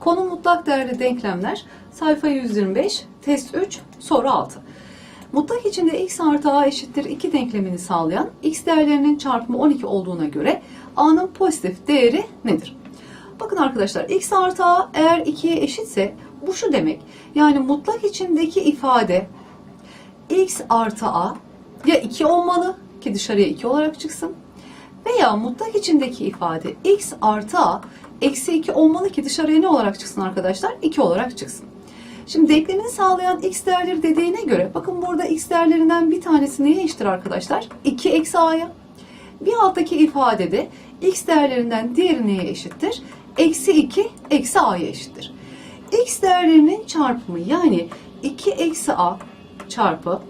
Konu mutlak değerli denklemler. Sayfa 125, test 3, soru 6. Mutlak içinde x artı a eşittir 2 denklemini sağlayan x değerlerinin çarpımı 12 olduğuna göre a'nın pozitif değeri nedir? Bakın arkadaşlar x artı a eğer 2'ye eşitse bu şu demek. Yani mutlak içindeki ifade x artı a ya 2 olmalı ki dışarıya 2 olarak çıksın veya mutlak içindeki ifade x artı a eksi 2 olmalı ki dışarıya ne olarak çıksın arkadaşlar? 2 olarak çıksın. Şimdi denklemini sağlayan x değerleri dediğine göre bakın burada x değerlerinden bir tanesi neye eşittir arkadaşlar? 2 eksi a'ya. Bir alttaki ifadede x değerlerinden diğeri neye eşittir? Eksi 2 eksi a'ya eşittir. x değerlerinin çarpımı yani 2 eksi a çarpı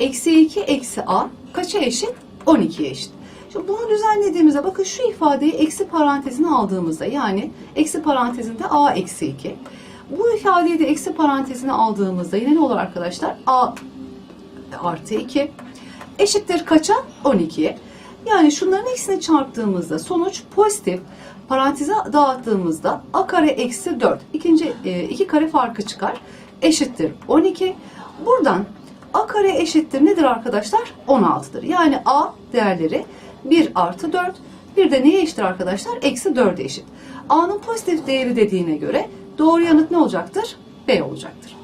eksi 2 eksi a kaça eşit? 12'ye eşit. Şimdi bunu düzenlediğimizde bakın şu ifadeyi eksi parantezine aldığımızda yani eksi parantezinde a eksi 2. Bu ifadeyi de eksi parantezine aldığımızda yine ne olur arkadaşlar? a artı 2 eşittir kaça? 12'ye. Yani şunların ikisini çarptığımızda sonuç pozitif. Paranteze dağıttığımızda a kare eksi 4. İkinci, e, iki kare farkı çıkar. Eşittir 12. Buradan a kare eşittir nedir arkadaşlar? 16'dır. Yani a değerleri 1 artı 4. Bir de neye eşittir arkadaşlar? Eksi 4'e eşit. A'nın pozitif değeri dediğine göre doğru yanıt ne olacaktır? B olacaktır.